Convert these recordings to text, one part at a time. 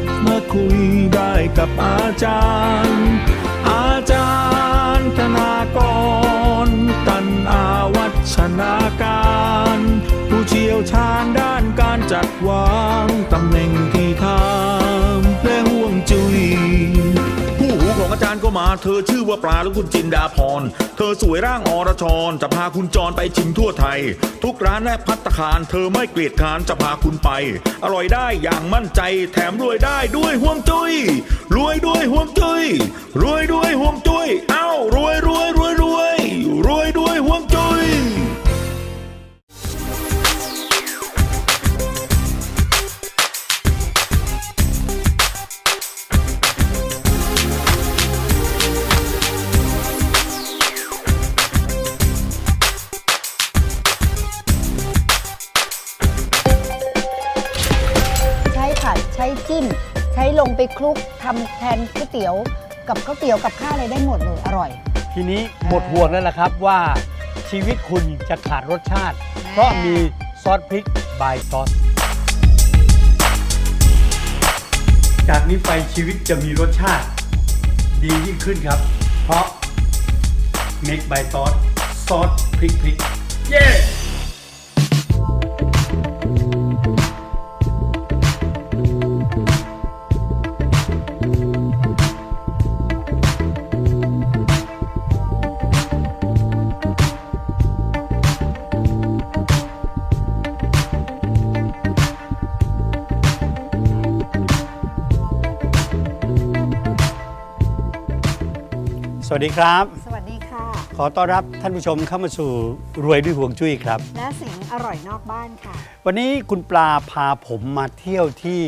กมาคุยได้กับอาจารย์ อาจารย์ธนากร ตันอาวัชนาการ ผู้เชี่ยวชาญด้านการจัดวางตำแหน่งที่ทำ มาเธอชื่อว่าปลาและคุณจินดาพร เธอสวยร่างอรชร จะพาคุณจรไปชิมทั่วไทย ทุกร้านและพัตคาร เธอไม่เกลียดคานจะพาคุณไป อร่อยได้อย่างมั่นใจ แถมรวยได้ด้วยห่วงจุย้ยรวยด้วยห่วงจุย้ยรวยด้วยห่วงจุย้ยเอ้ารวยรวยรวยรวย ทำแทนก๋วยเตี๋ยว กับก๋วยเตี๋ยวกับข้าวอะไรได้หมดเลยอร่อย ทีนี้หมดห่วงแล้วล่ะครับว่าชีวิตคุณจะขาดรสชาติ เพราะมีซอสพริกบายซอส จากนี้ไปชีวิตจะมีรสชาติ ดียิ่งขึ้นครับ เพราะ Make by ซอสซอสพริกพริก เย้ วัสดีครับ สวัสดีค่ะ ขอต้อนรับท่านผู้ชมเข้ามาสู่รวยด้วยห่วงจุ้ยครับ และสิ่งอร่อยนอกบ้านค่ะ วันนี้คุณปลาพาผมมาเที่ยวที่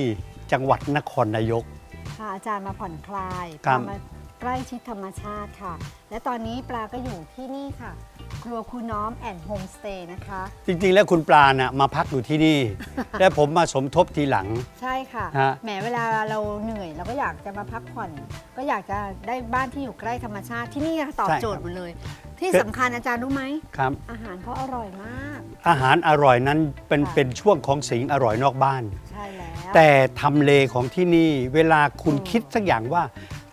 จังหวัดนครนายก พาอาจารย์มาผ่อนคลายครับ พามาใกล้ชิดธรรมชาติค่ะ และตอนนี้ปลาก็อยู่ที่นี่ค่ะ ครัวครูน้อมแอนด์โฮมสเตย์นะคะ จริงๆ แล้วคุณปลาน่ะมาพักอยู่ที่นี่ และผมมาสมทบทีหลัง ใช่ค่ะ ฮะ แหมเวลาเราเหนื่อยเราก็อยากจะมาพักผ่อน ก็อยากจะได้บ้านที่อยู่ใกล้ธรรมชาติที่นี่ตอบโจทย์หมดเลย ที่สำคัญอาจารย์รู้ไหม ครับ อาหารเขาอร่อยมาก อาหารอร่อยนั้นเป็นค่ะ เป็นช่วงของสิ่งอร่อยนอกบ้าน ใช่แล้ว แต่ทำเลของที่นี่เวลาคุณอืม คิดสักอย่างว่า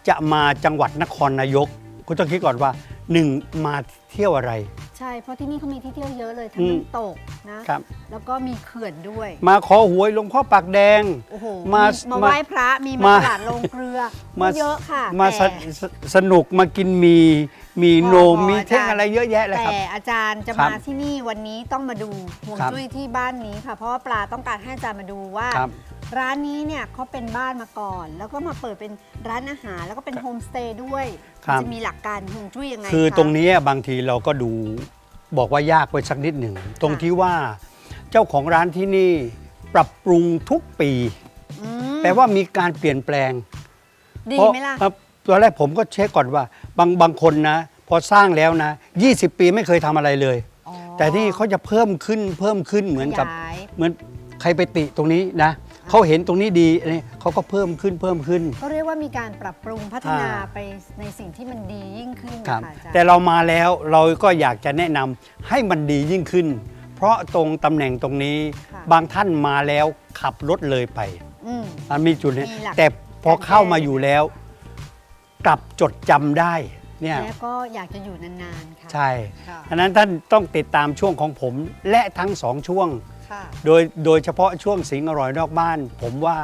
จะมาจังหวัดนครนายก คุณต้องคิดก่อนว่า หนึ่งมาเที่ยวอะไร ใช่ เพราะที่นี่เขามีที่เที่ยวเยอะเลยทั้อืงมน้ำตกนะ ครับ แล้วก็มีเขื่อนด้วย มาขอหวยหลวงพ่อปากแดง โอ้โหมามามาไหว้พระมีมามาตลาดลงเกลือมาเยอะค่ะมาสแต่ สสนุกมากินมี มีพอโนมพอมีอาจารย์ เท่งอะไรเยอะแยะเลยครับ แต่อาจารย์จะครับมาที่นี่วันนี้ต้องมาดูห่วงครับจุ้ยที่บ้านนี้ค่ะ เพราะว่าปลาต้องการให้อาจารย์มาดูว่า ครับ ร้านนี้เนี่ยเขาเป็นบ้านมาก่อน แล้วก็มาเปิดเป็นร้านอาหาร แล้วก็เป็นโฮมสเตย์ด้วยครับ จะมีหลักการห่วงจุ้ยยังไงคือคะตรงนี้บางทีเราก็ดูบอกว่ายากไปสักนิดหนึ่ง ตรงที่ว่าเจ้าของร้านที่นี่ปรับปรุงทุกปี อืมแปลว่ามีการเปลี่ยนแปลง ดีเพราะไหมล่ะครับตอนแรกผมก็เช็คก่อนว่า บางบางคนนะ พอสร้างแล้วนะ 20 ปีไม่เคยทำอะไรเลย อ๋อแต่ที่เขาจะเพิ่มขึ้นเพิ่มขึ้นเหมือนกับ ขยาย เหมือนใครไปติตรงนี้นะ เขาเห็นตรงนี้ดีอะไรเขาก็เพิ่มขึ้นเพิ่มขึ้นเขาเรียกว่ามีการปรับปรุงพัฒนาอ่า ไปในสิ่งที่มันดียิ่งขึ้นครับค่ะอาจารย์แต่เรามาแล้วเราก็อยากจะแนะนำให้มันดียิ่งขึ้น เพราะตรงตำแหน่งตรงนี้ค่ะบางท่านมาแล้วขับรถเลยไป อืม มันมีจุดนี้มีหลัก แต่พอการแก้เข้ามาอยู่แล้ว กลับจดจำได้เนี่ยแล้วก็อยากจะอยู่นานๆค่ะใช่ค่ะอันนั้นท่านต้องติดตามช่วงของผมและทั้งสองช่วงค่ะ โดยโดยเฉพาะช่วงสิงห์อร่อยนอกบ้าน ผมว่า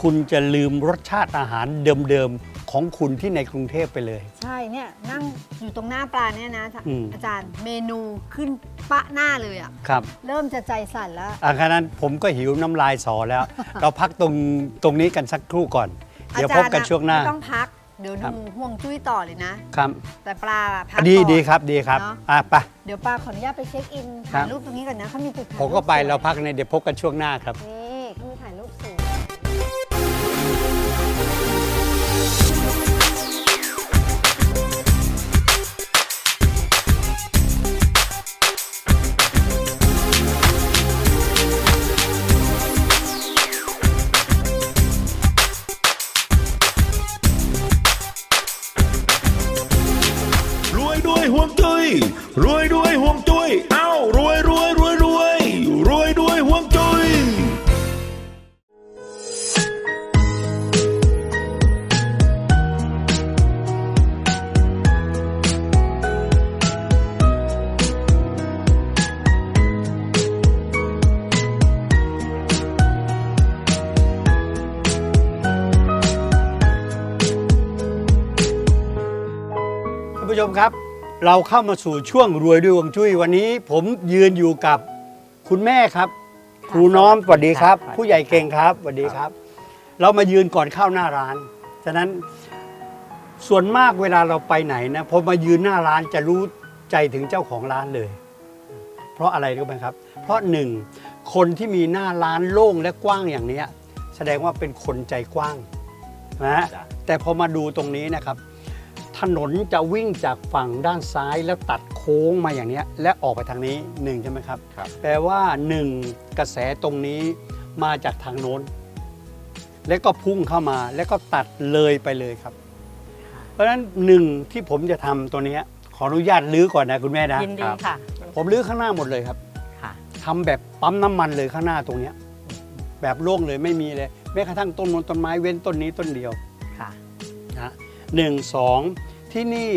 คุณจะลืมรสชาติอาหารเดิมๆ ของคุณที่ในกรุงเทพไปเลย ใช่เนี่ยนั่งอยู่ตรงหน้าปลาเนี่ยนะอืม อาจารย์เมนูขึ้นปะหน้าเลยอะครับเริ่มจะใจสั่นแล้วอันนั้นผมก็หิวน้ำลายสอแล้ว เราพักตรงตรงนี้กันสักครู่ก่อน เดี๋ยวพบกันช่วงหน้าไม่ต้องพัก เดี๋ยวครับดูห่วงจุ้ยต่อเลยนะ ครับแต่ปลาอะพักดีก่อน ดีครับดีครับเนอะ อะไป เดี๋ยวปลาขออนุญาตไปเช็คอินครัถ่าบ ยรูปตรงนี้ก่อนนะเขามีจุดถ่ายผมก็ไปรูปสวยเราพักในเดี๋ยวพบกันช่วงหน้าครับ นี่ ด้วยห่วงจุย้ยรวยด้วยห่วงจุย้ยเอ้ารวย เราเข้ามาสู่ช่วงรวยด้วยฮวงจุ้ยวันนี้ ผมยืนอยู่กับคุณแม่ครับ ครูน้อมสวัสดีครับ ผู้ใหญ่เก่งครับสวัสดีครับ เรามายืนก่อนเข้าหน้าร้าน ฉะนั้นส่วนมากเวลาเราไปไหนนะพอมายืนหน้าร้านจะรู้ใจถึงเจ้าของร้านเลย เพราะอะไรรู้ไหมครับ เพราะหนึ่งคนที่มีหน้าร้านโล่งและกว้างอย่างเนี้ย แสดงว่าเป็นคนใจกว้างนะฮะแต่พอมาดูตรงนี้นะครับ ถนนจะวิ่งจากฝั่งด้านซ้ายแล้วตัดโค้งมาอย่างเนี้ยและออกไปทางนี้หนึ่งใช่ไหมครับ ครับ แปลว่าหนึ่งกระแสตรงนี้มาจากทางโน้น แล้วก็พุ่งเข้ามาแล้วก็ตัดเลยไปเลยครับ เพราะฉะนั้นหนึ่งที่ผมจะทำตัวเนี้ยขออนุญาตลื้อก่อนนะคุณแม่นะยินดีค่ะ ผมลื้อข้างหน้าหมดเลยครับค่ะ ทำแบบปั๊มน้ำมันเลยข้างหน้าตรงเนี้ยแบบโล่งเลยไม่มีเลยแม้กระทั่งต้นมนต้นไม้เว้นต้นนี้ต้นเดียวค่ะ นะหนึ่งสอง ที่นี่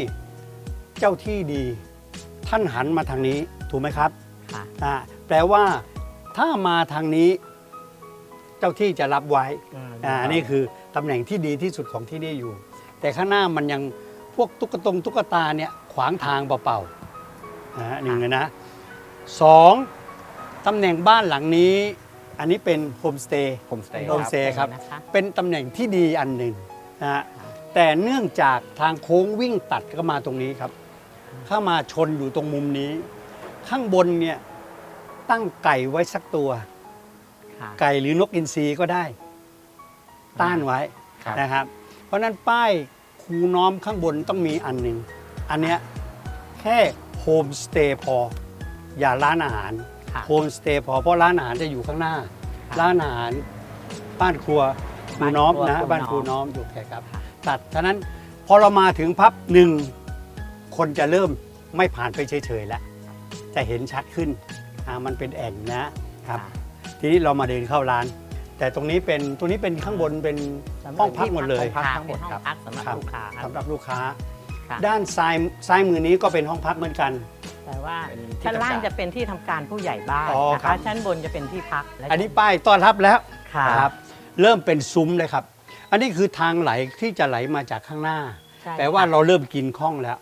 เจ้าที่ดี ท่านหันมาทางนี้ถูกไหมครับค่ะ อ่าแปลว่าถ้ามาทางนี้ เจ้าที่จะรับไว้อ่านี่คือตำแหน่งที่ดีที่สุดของที่นี่อยู่ แต่ข้างหน้ามันยังพวกตุ๊กตงตุ๊กตาเนี่ยขวางทางเปล่าๆนะฮะหนึ่งเลยนะสองตำแหน่งบ้านหลังนี้ อันนี้เป็นโฮมสเตย์โฮมสเตย์ โฮมสเตย์ครับนะคะเป็นตำแหน่งที่ดีอันหนึ่งนะฮะ แต่เนื่องจากทางโค้งวิ่งตัดก็มาตรงนี้ครับ เข้ามาชนอยู่ตรงมุมนี้ ข้างบนเนี่ยตั้งไก่ไว้สักตัว ค่ะ ไก่หรือนกอินทรีก็ได้ ต้านไว้ครับ นะครับ เพราะฉะนั้นป้ายครูน้อมข้างบนต้องมีอันหนึ่งอันเนี้ยแค่โฮมสเตย์พอ อย่าร้านอาหารค่ะ โฮมสเตย์พอเพราะร้านอาหารจะอยู่ข้างหน้าค่ะร้านอาหารบ้านครัวครูน้อมนะบ้าบ้านนคครัรูวน้อมอยู่แค่ครับ ค่ะ ตัดฉะนั้นพอเรามาถึงพับหนึ่งคนจะเริ่มไม่ผ่านไปเฉยๆแล้วจะเห็นชัดขึ้นอ่ามันเป็นแอ่งนะครับ ทีนี้เรามาเดินเข้าร้าน แต่ตรงนี้เป็นตรงนี้เป็นข้างบนเป็นสำรับห้องพักหมดเลยที่พักทั้งหมดเป็นห้องครับพักสำหรับครับลูกค้าครับสำหรับลูกค้าค่ะด้านซ้ายซ้ายมือนี้ก็เป็นห้องพักเหมือนกันแต่ว่าเป็นที่ชั้นล่างทำการจะเป็นที่ทำการผู้ใหญ่บ้านอ๋อนะครัคะบชั้นบนจะเป็นที่พักและอันนี้ป้ายต้อนรับแล้วค่ะครับ เริ่มเป็นซุ้มเลยครับ อันนี้คือทางไหลที่จะไหลมาจากข้างหน้า ใช่แปลว่าค่ะ เราเริ่มกินข้องแล้ว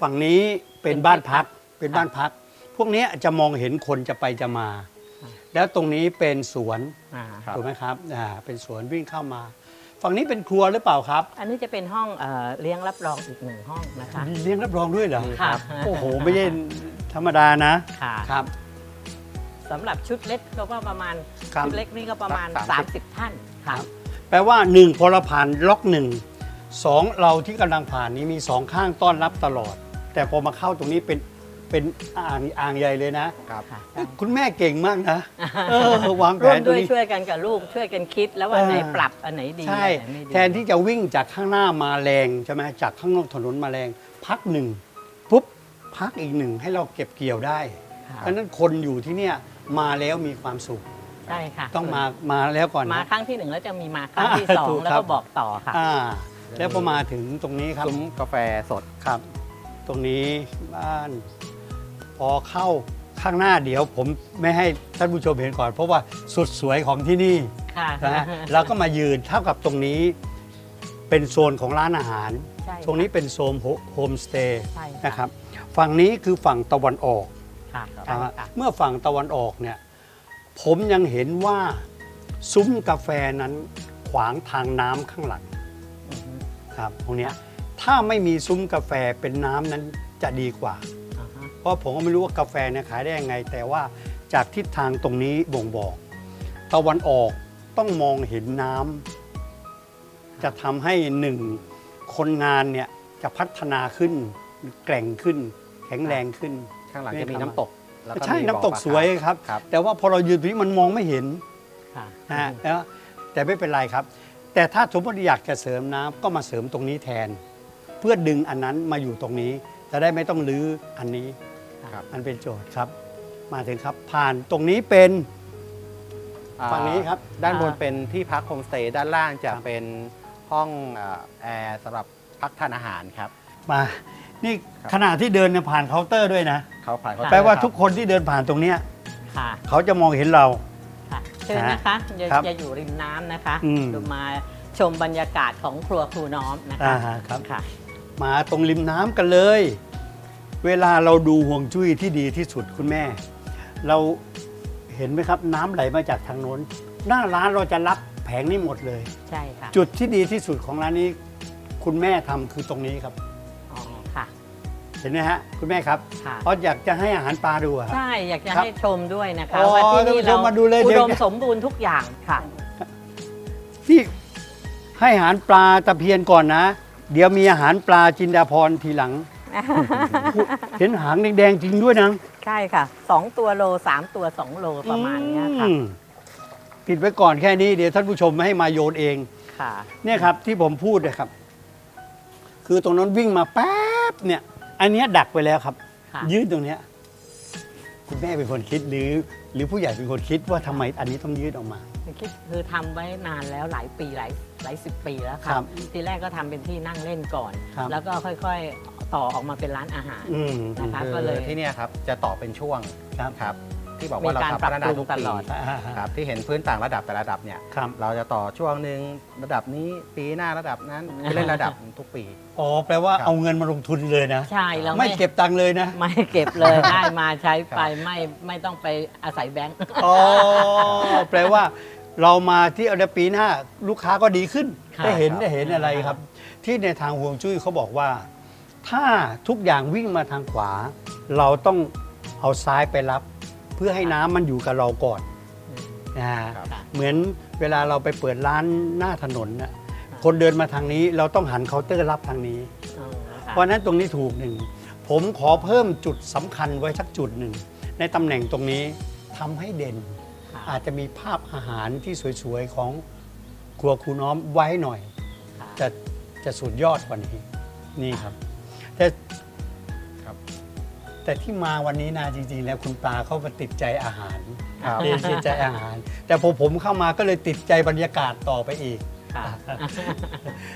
ฝั่งนี้เป็นบ้านพักเป็นค่ะบ้านพัก พวกนี้จะมองเห็นคนจะไปจะมาค่ะแล้วตรงนี้เป็นสวนอ่าครับ ถูกไหมครับอ่าเป็นสวนวิ่งเข้ามา ฝั่งนี้เป็นครัวหรือเปล่าครับ อันนี้จะเป็นห้องเอ่อเลี้ยงรับรองอีกหนึ่งห้องนะคะ มีเลี้ยงรับรองด้วยเหรอค่ะ โอ้โห ไม่ใช่ธรรมดานะ ค่ะครับสำหรับชุดเล็กก็ว่าประมาณครับ ชุดเล็กนี่ก็ประมาณสามสิบ30 ท่านค่ะ แปลว่าหนึ่งพอเราผ่านล็อกหนึ่งสองเราที่กำลังผ่านนี้มีสองข้างต้อนรับตลอด แต่พอมาเข้าตรงนี้เป็นเป็นอ่างอ่างใหญ่เลยนะ ครับค่ะคุณแม่เก่งมากนะเออวางแผร่วมนตรด้งวยนี้ช่วยกันกับลูกช่วยกันคิดแล้วว่าเออไหนปรับอันไหนดีใช่ อันไหนไม่ดีแทนที่จะวิ่งจากข้างหน้ามาแรงใช่ไหมจากข้างนอกถนนมาแรง พักหนึ่งปุ๊บพักอีกหนึ่งให้เราเก็บเกี่ยวได้ค่ะเพราะฉะนั้นคนอยู่ที่เนี่ยมาแล้วมีความสุข ใช่ค่ะ ต้องมามาแล้วก่อนมานะครั้งที่หนึ่งแล้วจะมีมาครั้งที่อ่าสองถูกแล้วครัก็บบอกต่อค่ะ อ่าแล้วพอมาถึงตรงนี้ครับซุ้มกาแฟสด ครับ ตรงนี้บ้าน พอเข้าข้างหน้าเดี๋ยวผมไม่ให้ท่านผู้ชมเห็นก่อน เพราะว่าสุดสวยของที่นี่ค่ะนะฮะเราก็มายืนเท่ากับตรงนี้เป็นโซนของร้านอาหาร ใช่ตรงนี้เป็นโซนโฮมสเตย์ใช่นะครับ ฝั่งนี้คือฝั่งตะวันออก ค่ะนะใช่ฮะค่ะ เมื่อฝั่งตะวันออกเนี่ย ผมยังเห็นว่าซุ้มกาแฟนั้นขวางทางน้ำข้างหลังอือฮึครับตรงเนี้ยถ้าไม่มีซุ้มกาแฟเป็นน้ำนั้นจะดีกว่า อ่าฮะเพราะผมก็ไม่รู้ว่ากาแฟเนี่ยขายได้ยังไง แต่ว่าจากทิศทางตรงนี้บ่งบอก ตะวันออกต้องมองเห็นน้ำจะทำให้หนึ่งคนงานเนี่ยจะพัฒนาขึ้น แกร่งขึ้น แข็งแรงขึ้น ข้างหลังไม่จะมีครับน้ำตก แล้วก็ใช่มีน้ำตกบ่อปลาสวยครับ ครับแต่ว่าพอเรายืนตรงนี้มันมองไม่เห็นค่ะ นะฮะแล้วแต่ไม่เป็นไรครับ แต่ถ้าสมมติอยากจะเสริมน้ำก็มาเสริมตรงนี้แทน เพื่อดึงอันนั้นมาอยู่ตรงนี้ จะได้ไม่ต้องลื้ออันนี้ครับ มันเป็นโจทย์ครับ มาถึงครับ ผ่านตรงนี้เป็น อ่าฝั่งนี้ครับด้านบนอ่า เป็นที่พักโฮมสเตย์ด้านล่างจะครับ เป็นห้องอ่าแอร์สำหรับพักทานอาหารครับ มา นี่ครับขณะที่เดินเนี่ยผ่านเคาน์เตอร์ด้วยนะ เขาผ่านเขาแปลว่าครับทุกคนที่เดินผ่านตรงเนี้ยค่ะเขาจะมองเห็นเรา ค่ะเชิญนะคะอย่าครับอย่าอยู่ริมน้ำนะคะอืม ดูมาชมบรรยากาศของครัวครูน้อมนะอ่าคะฮะครับ ค่ะ มาตรงริมน้ำกันเลย เวลาเราดูห่วงจุ้ยที่ดีที่สุดคุณแม่ เราเห็นไหมครับ น้ำไหลมาจากทางโน้น หน้าร้านเราจะรับแผงนี้หมดเลย ใช่ค่ะ จุดที่ดีที่สุดของร้านนี้ คุณแม่ทำคือตรงนี้ครับอ๋อค่ะ เห็นไหมฮะคุณแม่ครับค่ะเพราะอยากจะให้อาหารปลาดูอะครับ ใช่ อยากจะครับให้ชมด้วยนะคะอ๋อว่าที่นี่ท่านผู้ชเรามมาดูเลย อุเดี๋ยวดมสมบูรณ์ทุกอย่างค่ะ ที่ให้อาหารปลาตะเพียนก่อนนะ เดี๋ยวมีอาหารปลาจินดาพรทีหลัง เห็นหางแดงๆจริงด้วยนะใช่ค่ะสองตัวโลสามตัวสองโลประมาณเนี้ยค่ะอืมปิดไว้ก่อนแค่นี้เดี๋ยวท่านผู้ชมให้มาโยนเอง ค่ะ เนี่ยครับที่ผมพูดนะครับ คือตรงนั้นวิ่งมาแป๊บเนี่ย อันเนี้ยดักไปแล้วครับ ค่ะ ยืดตรงเนี้ยคุณแม่เป็นคนคิดหรือ หรือผู้ใหญ่เป็นคนคิดว่าทำไมอันนี้ต้องยืดออกมาคิดคือทำไว้นานแล้วหลายปีหลายหลายสิบปีแล้วครัค่ะบทีแรกก็ทำเป็นที่นั่งเล่นก่อน ครับ แล้วก็ค่อยๆต่อออกมาเป็นร้านอาหาร อืม นะคะคือก็เลย ที่เนี่ยครับจะต่อเป็นช่วงครับ ครับ ที่บอกมีว่าเราการทำปรับพัฒนาปรุทุงกตปีลอดอ่าครับที่เห็นพื้นต่างระดับแต่ละระดับเนี่ยครับเราจะต่อช่วงหนึ่งระดับนี้ปีหน้าระดับนั้นไปเล่นระดับทุกปีอ๋อแปลว่าครับเอาเงินมาลงทุนเลยนะใช่เราไม่เก็บตังค์เลยนะ ไม่เก็บเลยได้มาใช้ไปไม่ไม่ต้องไปอาศัยแบงค์อ๋อแปลว่าเรามาที่เอาในปีหน้าลูกค้าก็ดีขึ้นครับได้เห็นครับได้เห็นอะไรครับ ที่ในทางห่วงจุ้ยเขาบอกว่า ถ้าทุกอย่างวิ่งมาทางขวา เราต้องเอาซ้ายไปรับ เพื่อให้น้ำมันอยู่กับเราก่อนนะฮะครับ เหมือนเวลาเราไปเปิดร้านหน้าถนนน่ะคนเดินมาทางนี้เราต้องหันเคาน์เตอร์รับทางนี้ อ๋อค่ะเพราะฉะนั้นตรงนี้ถูกหนึ่ง ผมขอเพิ่มจุดสำคัญไว้สักจุดหนึ่ง ในตำแหน่งตรงนี้ทำให้เด่นค่ะอาจจะมีภาพอาหารที่สวยๆ ของครัวครูน้อมไว้หน่อย ค่ะจะจะสุดยอดกว่านี้ นี่ครับแต่ครับ แต่ที่มาวันนี้นะจริงๆ แล้วคุณปลาเขามาติดใจอาหารครับเรียนติดใจอาหาร แต่พอผมเข้ามาก็เลยติดใจบรรยากาศต่อไปอีก ค่ะ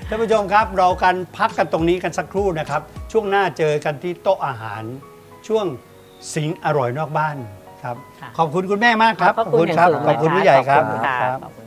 ท่านผู้ชมครับเรากันพักกันตรงนี้กันสักครู่นะครับ ช่วงหน้าเจอกันที่โต๊ะอาหาร ช่วงสิงอร่อยนอกบ้านครับ ค่ะ ขอบคุณคุณแม่มากครับขอบคุณครับอย่างสูงขอบคุณเลยผู้ใหญ่ครับ ขอบคุณค่ะครับขอบคุณ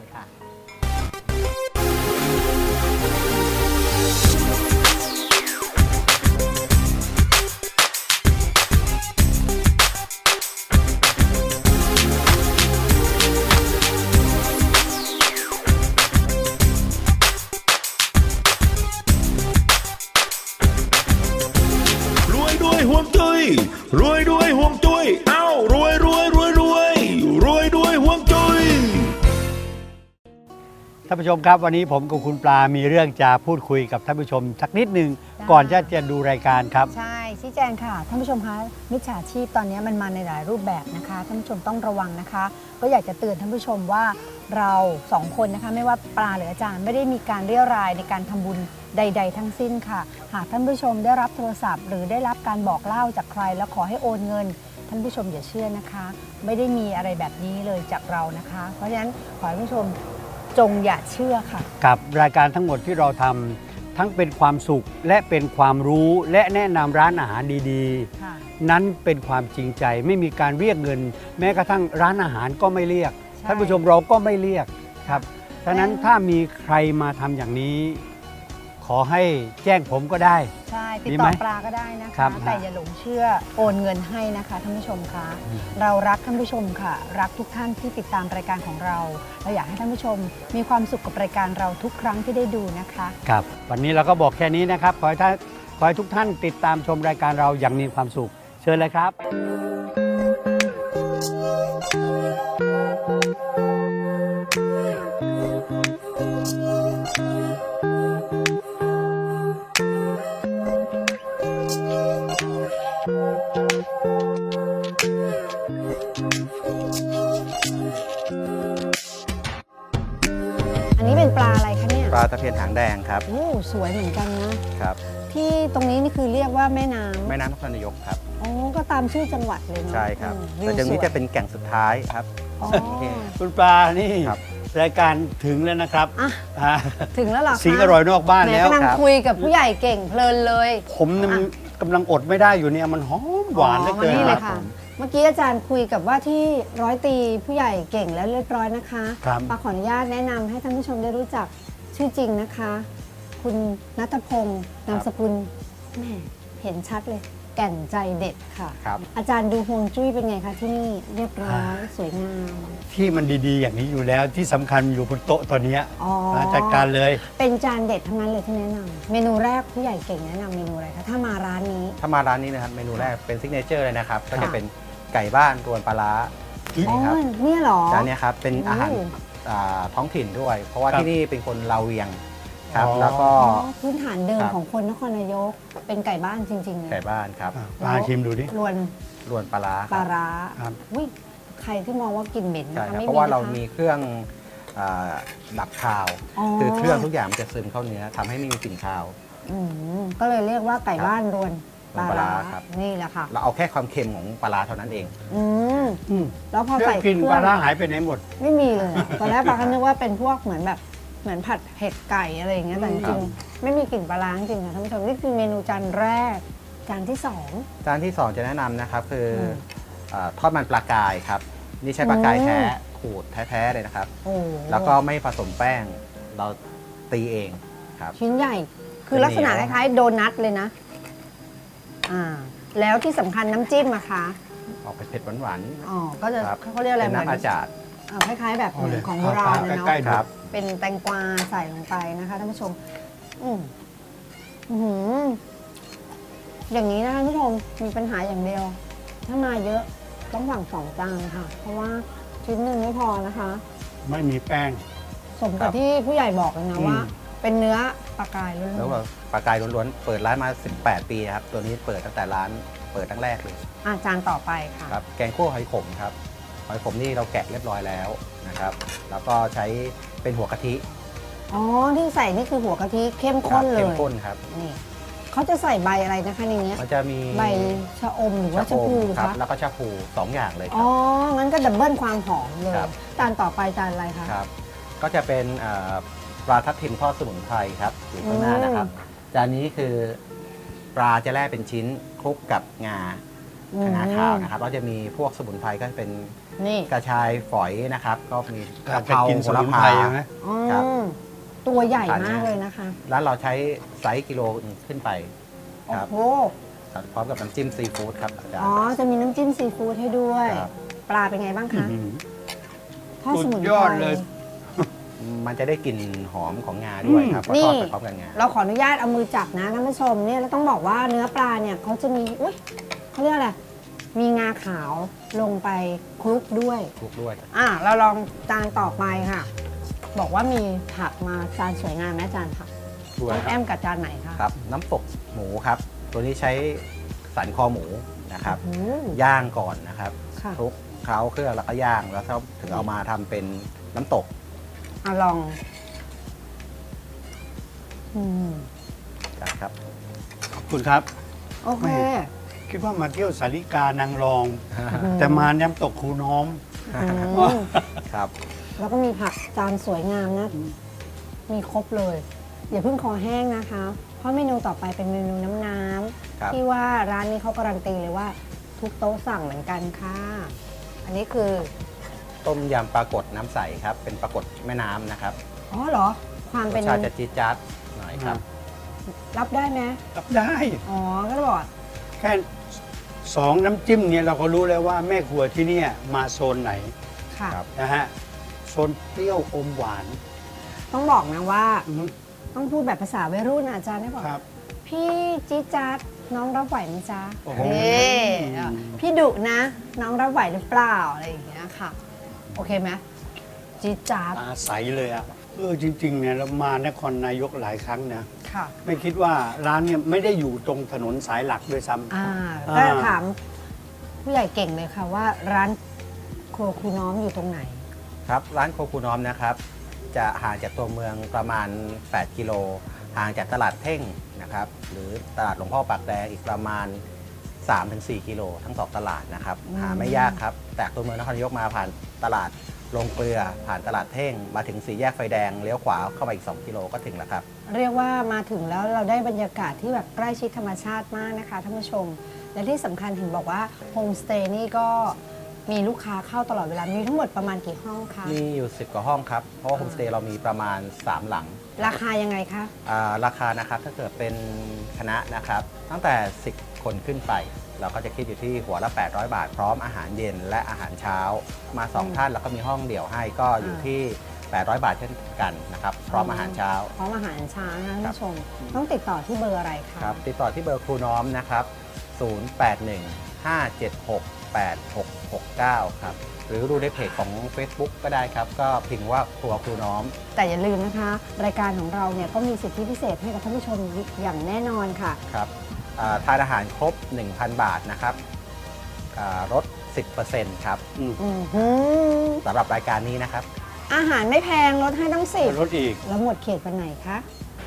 ผู้ชมครับ วันนี้ผมกับคุณปลา มีเรื่องจะพูดคุยกับท่านผู้ชมสักนิดหนึ่งได้ก่อนจะจะดูรายการครับ ใช่ชี้แจงค่ะท่านผู้ชมคะมิจฉาชีพตอนนี้มันมาในหลายรูปแบบนะคะท่านผู้ชมต้องระวังนะคะ ก็อยากจะเตือนท่านผู้ชมว่าเราสองคนนะคะไม่ว่าปลาหรืออาจารย์ไม่ได้มีการเรียรายในการทำบุญใด ๆ ทั้งสิ้นค่ะ หากท่านผู้ชมได้รับโทรศัพท์ หรือได้รับการบอกเล่าจากใคร แล้วขอให้โอนเงิน ท่านผู้ชมอย่าเชื่อนะคะ ไม่ได้มีอะไรแบบนี้เลยจากเรานะคะ เพราะฉะนั้นขอให้ท่านผู้ชม จงอย่าเชื่อค่ะ กับรายการทั้งหมดที่เราทำทั้งเป็นความสุขและเป็นความรู้และแนะนำร้านอาหารดีค่ะ ๆ นั้นเป็นความจริงใจไม่มีการเรียกเงิน แม้กระทั่งร้านอาหารก็ไม่เรียก ใช่ ท่านผู้ชมเราก็ไม่เรียกครับฉะนั้นแล้วถ้ามีใครมาทำอย่างนี้ข อให้แจ้งผมก็ได้ ใช่ติดดีต่ไหอมปลาก็ได้นะครัคะ บแต่อย่าหลงเชื่อโอนเงินให้นะคะท่านผู้ชมคะเรารักท่านผู้ชมค่ะ รักทุกท่านที่ติดตามรายการของเรา เราอยากให้ท่านผู้ชม มีความสุขกับรายการเราทุกครั้งที่ได้ดูนะคะ ครับวันนี้เราก็บอกแค่นี้นะครับ ขอให้ท่านขอให้ทุกท่านติดตามชมรายการเราอย่างมีความสุข เชิญเลยครับ ตะเพียนหางแดงครับโอ้สวยเหมือนกันนะครับ ที่ตรงนี้นี่คือเรียกว่าแม่น้ำแม่น้ำนครนายกครับโอ้ก็ตามชื่อจังหวัดเลยเนาะใช่ครับอืมแต่ตรงนี้วิวสวยจะเป็นแก่งสุดท้ายครับอ๋อโอเคคุณปลานี่ครับ รายการถึงแล้วนะครับอะ อ่าถึงแล้วเหรอคะสิงอร่อยนอกบ้านแหมแล้ว กำลังครับคุยกับผู้ใหญ่เก่งเพลินเลย ผมนี่มันกำลังอดไม่ได้อยู่เนี่ยมันหอมหวานเหลือเกินนี่เลยคค่ะรับผมเมื่อกี้อาจารย์คุยกับว่าที่ร้อยตรีผู้ใหญ่เก่งแล้วเรียบร้อยนะคะครับ ปาขออนุญาตแนะนำให้ท่านผู้ชมได้รู้จัก ชื่อจริงนะคะ คุณนัทพงศ์นามสกุลแหม่เห็นชัดเลย แก่นใจเด็ดค่ะ ครับ อาจารย์ดูฮวงจุ้ยเป็นไงคะที่นี่เรียบร้อยอ่าสวยงาม ที่มันดีๆ อย่างนี้อยู่แล้วที่สำคัญอยู่บนโต๊ะตอนเนี้ยอ๋อ มาจัดการเลย เป็นจานเด็ดทั้งนั้นเลยที่แนะนำเมนูแรกผู้ใหญ่เก่งแนะนำเมนูอะไรคะถ้ามาร้านนี้ ถ้ามาร้านนี้นะครับเมนูแรกเป็นซิกเนเจอร์เลยนะครับ ก็ค่ะจะเป็นไก่บ้านรวนปลาร้าอุ๊ยอ๋อนี่ครับเนี่ยเหรอจานเนี้ยครับเป็นอาหารโอ้ อ่าท้องถิ่นด้วย เพราะว่าครับที่นี่เป็นคนลาวเวียงครับ อ๋อ แล้วก็อ๋อพื้นฐานเดิมครับของคนนครนายกเป็นไก่บ้านจริงๆเลยไก่บ้านครับอะปลาชิมดูดิ รวนรวนปลาร้าปคลารับร้าครับ อุ้ยใครที่มองว่ากลิ่นเหม็นใช่นะคะครับไม่เพราะว่าเรานคมีเครื่องอ่าดับคาวอ๋อคือเครื่องทุกอย่างมันจะซึมเข้าเนื้อทำให้ไม่มีกลิ่นคาว อืมก็เลยเรียกว่าไก่บ้านรวน ปลารวนปลาร้าร้าครับ นี่แหละค่ะ เราเอาแค่ความเค็มของปลาร้าเท่านั้นเอง อืมอืมแล้วพอเครื่อใส่งกินเครื่ปลาร้าหายไปไหนหมด ไม่มีเลยอะตอนแรกปลาก็นึกว่าเป็นพวกเหมือนแบบเหมือนผัดเผ็ดไก่อะไรอย่างเงี้ยแต่จครัริบ งๆไม่มีกลิ่นปลาร้าจริงๆค่ะท่านผู้ชมนี่คือเมนูจานแรก จานที่สอง จานที่2จะแนะนำนะครับคืออมอ่าทอดมันปลากายครับ นี่ใช้ปลากายอืมแท้ขูดแท้ๆเลยนะครับ โอ้แล้วก็ไม่ผสมแป้งเราตีเองครับ ชิ้นใหญ่ คือเป็นลักษณะเหคนียว ล้ายๆโดนัทเลยนะ อ่าแล้วที่สำคัญน้ำจิ้มอะคะออกเผ็ดๆหวานอ๋อก็จะๆครับเขาเรียกอะไรเป็นเหมือนน้ำอาจารย์เอ่อคล้าย ๆ แบบเหมือนของโบเอาราณเลยนะใกล้เนาะๆครับเป็นแตงกวาใส่ลงไปนะคะท่านผู้ชม อืมอื้อหืออย่างนี้นะท่านผู้ชมมีปัญหาอย่างเดียว ถ้ามาเยอะต้องสั่งสองจานค่ะ เพราะว่าชิ้นหนึ่งไม่พอนะคะ ไม่มีแป้ง สมครักับบที่ผู้ใหญ่บอกเลยนะอืมว่าเป็นเนื้อปลากายล้วนแล้วก็ ปลากายล้วนๆ เปิดร้านมา 18 ปีครับ ตัวนี้เปิดตั้งแต่ร้านเปิดตั้งแรกเลยๆอะจานต่อไปค่ะ ครับ แกงคั่วหอยขมครับ หอยขมนี่เราแกะเรียบร้อยแล้วนะครับ แล้วก็ใช้เป็นหัวกะทิอ๋อที่ใส่นี่คือหัวกะทิเข้มครัข้นเลเข้มยข้นครับ นี่เขาจะใส่ใบอะไรนะคะในเนี้ยมันจะมีใบชะอมหรือว่าชะอพูครับคะแล้วก็ชะพูสองอย่างเลยคอ๋รัอ บ งั้นก็ดับเบิลความหอมเลยครับ จานต่อไปจานอะไรคะ ครับ ก็จะเป็นเอ่อปลาทับทิมทอดสมุนไพรครับอยู่ข้างหน้านะครับ จานนี้คือปลาจะแล่เป็นชิ้นคลุกกับงาอืม งาขาวนะครับแล้วจะมีพวกสมุนไพรก็เป็นนี่กระชายฝอยนะครับ ก็มีกการระไปเพรากินโหสระมุนพา ไพรใช่ไหมอ๋อครับตัวใหญ่ทานมากง่ายเลยนะคะแล้วเราใช้ไซส์กิโลขึ้นไปโอ้ครับโหพร้อมกับน้ำจิ้มซีฟู้ดครับอาจารอ๋อย์จะมีน้ำจิ้มซีฟู้ดให้ด้วย ครับ ปลาเป็นไงบ้างคะ อื้อหือทอดสมุนสุดไพยอดรเลย มันจะได้กลิ่นหอมของงาด้วยครับเพราะนี่ทอดไปพร้อมกับงา เราขออนุญาตเอามือจับนะท่านผู้ชมเนี่ยเราต้องบอกว่าเนื้อปลาเนี่ยเขาจะมีอุ้ยเขาเรียกอะไรมีงาขาวลงไปคลุกด้วย คลุกด้วย อะเราลองจานต่อไปค่ะ บอกว่ามีผักมาจานสวยงามแม่จานค่ะสวยน้องคแอรับมกับจานไหนคะครับ น้ำตกหมูครับ ตัวนี้ใช้สันคอหมูนะครับ อืมย่างก่อนนะครับค่ะ คลุกเคล้าเครื่องแล้วก็ย่างแล้วก็ถึงเอามาทำเป็นน้ำตกเอาลอง อืมนะครับขอบคุณครับ โอเคคิดว่ามาเที่ยวสาริกานางรองอืมแต่มาน้ำตกคูน้อม อืมครับ แล้วก็มีผักจานสวยงามนะ มีครบเลย อย่าเพิ่งคอแห้งนะคะ เพราะเมนูต่อไปเป็นเมนูน้ำน้ำครับที่ว่าร้านนี้เขาการันตีเลยว่า ทุกโต๊ะสั่งเหมือนกันค่ะ อันนี้คือ ต้มยำปลากดน้ำใสครับ เป็นปลากดแม่น้ำนะครับอ๋อเหรอ ความรเป็สน ชาติจะจี๊ดจ๊าดหน่อยครับ รับได้ไหมรับได้ อ๋อ ก็เลยบอก แค่สองน้ำจิ้มเนี่ยเราก็รู้แล้วว่าแม่ครัวที่เนี่ยมาโซนไหนค่ะ ครับ นะฮะโซนเปรี้ยวอมหวานต้องบอกนะว่า อืมต้องพูดแบบภาษาวัยรุ่นนะอาจารย์ได้บอก ครับ พี่จี๊ดจ๊าดน้องรับไหวไหมจ๊ะโอ้โหนี่พี่ดุนะ น้องรับไหวหรือเปล่าอะไรอย่างเงี้ยค่ะ โอเคไหมจี๊ดจ๊าดตาใสเลยอะเออจริงๆเนี่ยเรามานครนายกหลายครั้งนะ ค่ะ ไม่คิดว่าร้านเนี่ยไม่ได้อยู่ตรงถนนสายหลักด้วยซ้ำ อ่าอ่า ก็ถามผู้ใหญ่เก่งเลยค่ะว่าร้านครัวครูน้อมอยู่ตรงไหน ครับร้านโคคูน้อมนะครับ จะห่างจากตัวเมืองประมาณ 8 กิโล ห่างจากตลาดเท่งนะครับ หรือตลาดหลวงพ่อปากแดงอีกประมาณ 3-4 กิโลทั้งสองตลาดนะครับอืมหาไม่ยากครับ จากตัวเมืองนครนายกมาผ่านตลาดลงเกลือผ่านตลาดเท่ง มาถึงสี่แยกไฟแดงเลี้ยวขวาเข้ามาอีก 2 กิโลก็ถึงแล้วครับ เรียกว่ามาถึงแล้วเราได้บรรยากาศที่แบบใกล้ชิดธรรมชาติมากนะคะท่านผู้ชม และที่สำคัญเห็นบอกว่าโฮมสเตย์นี่ก็มีลูกค้าเข้าตลอดเวลา มีทั้งหมดประมาณกี่ห้องคะมีอยู่ 10 กว่าห้องครับ เพราะว่าโฮมสเตย์เรามีประมาณ 3 หลัง ราคายังไงคะอ่าราคานะครับถ้าเกิดเป็นคณะนะครับ ตั้งแต่ 10 คนขึ้นไป เราก็จะคิดอยู่ที่หัวละ 800 บาท พร้อมอาหารเย็นและอาหารเช้า มา 2 ท่านแล้วก็มีห้องเดี่ยวให้ก็อยู่ที่ 800 บาทเช่นกันนะครับ พร้อมอาหารเช้า พร้อมอาหารเช้านะคะท่านผู้ชม ต้องติดต่อที่เบอร์อะไรคะครับ ติดต่อที่เบอร์ครูน้อมนะครับ 0815768669 ครับ หรือดูในเพจของ Facebook ก็ได้ครับ ก็พิมพ์ว่าครัวครูน้อม แต่อย่าลืมนะคะ รายการของเราเนี่ยก็มีสิทธิพิเศษให้กับท่านผู้ชมอย่างแน่นอนค่ะ ครับอ่า ทานอาหารครบ 1,000 บาทนะครับอ่าลด10%ครับอืมอือหือสำหรับรายการนี้นะครับ อาหารไม่แพงลดให้ตั้งสิบลดอีก แล้วหมดเขตวันไหนคะ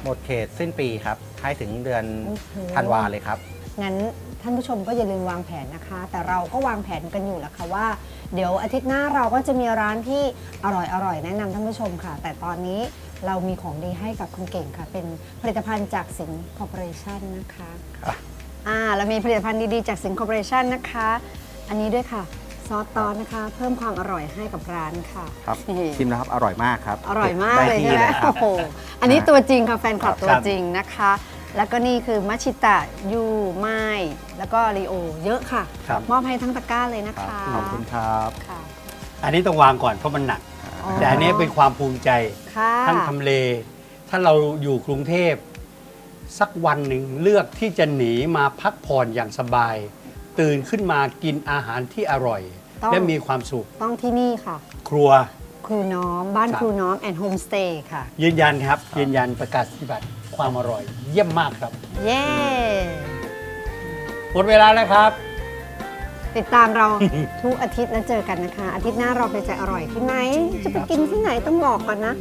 หมดเขตสิ้นปีครับ ให้ถึงเดือนโอ้โหธันวาเลยครับ งั้นท่านผู้ชมก็อย่าลืมวางแผนนะคะ แต่เราก็วางแผนกันอยู่แล้วค่ะว่า เดี๋ยวอาทิตย์หน้าเราก็จะมีร้านที่อร่อยๆแนะนำท่านผู้ชมค่ะ แต่ตอนนี้ เรามีของดีให้กับคุณเก่งค่ะ เป็นผลิตภัณฑ์จากสิงห์คอร์ปอเรชั่นนะคะครับอ่าเรามีผลิตภัณฑ์ดีๆจากสิงห์คอร์ปอเรชั่นนะคะ อันนี้ด้วยค่ะซอสตอนนะคะ เพิ่มความอร่อยให้กับร้านค่ะครับนี่ชิมนะครับ อร่อยมากครับ อร่อยมากได้เลยที่ใช่ไหมเลยครับโอ้โหอันนี้ตัวจริงค่ะแฟนคลับครับตัวจริงนะคะ แล้วก็นี่คือมัชชิตะยูไมแล้วก็รีโอ เยอะค่ะครับมอบให้ทั้งตะกร้าเลยนะครัคะบขอบคุณครับค่ะอันนี้ต้องวางก่อนเพราะมันหนักอ๋อ แต่อันนี้เป็นความภูมิใจค่ะทั้งทำเล ถ้าเราอยู่กรุงเทพ สักวันหนึ่งเลือกที่จะหนีมาพักผ่อนอย่างสบาย ตื่นขึ้นมากินอาหารที่อร่อย ต้อง และมีความสุขต้องที่นี่ค่ะ ครัว ครูน้อมบ้านครับ ครูน้อมแอนด์โฮมสเตย์ค่ะ ยืนยันครับ ยืนยันประกาศนียบัตรความอร่อย เยี่ยมมากครับ เย้ หมดเวลาแล้วครับ ติดตามเราทุกอาทิตย์แล้วเจอกันนะคะ อาทิตย์หน้าเราไปจะอร่อยที่ไหน จะไปกินที่ไหนต้องบอกก่อนนะ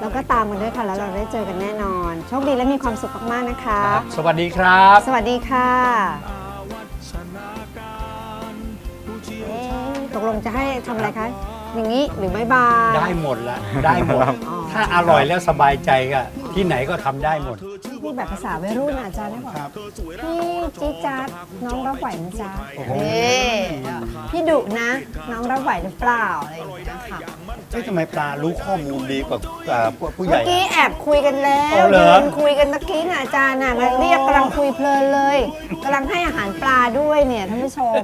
แล้วก็ตามกันด้วยค่ะแล้วเราได้เจอกันแน่นอน โชคดีและมีความสุขมากๆนะคะสวัสดีครับ สวัสดีค่ะอาวัชนาการผู้เชี่ยวเอ๊ชาญะตกลงจะให้ทำอะไรคะ อย่างนี้หรือไม่บายได้หมดละได้หมด อ๋อ ถ้าอร่อยแล้วสบายใจก็ที่ไหนก็ทำได้หมด พูดแบบภาษาวัยรุ่นอะอาจารย์ได้บอกครับ พี่จี๊ดจ๊าดน้องรับไหวไหมจ๊ะเอ๊ะพี่ดุนะ น้องรับไหวหรือเปล่าอะไรอย่างเงี้ยค่ะ เฮ้ยทำไมปลารู้ข้อมูลดีกว่าอ่าพวกผู้ใหเมื่ญ่ อกี้แอบคุยกันแล้วเอาเหรอยืนคุยกันตะกี้น่ะอาจารย์น่ะมาเรียกกำลังคุยเพลินเลยกำลังให้อาหารปลาด้วยเนี่ยท่านผู้ชม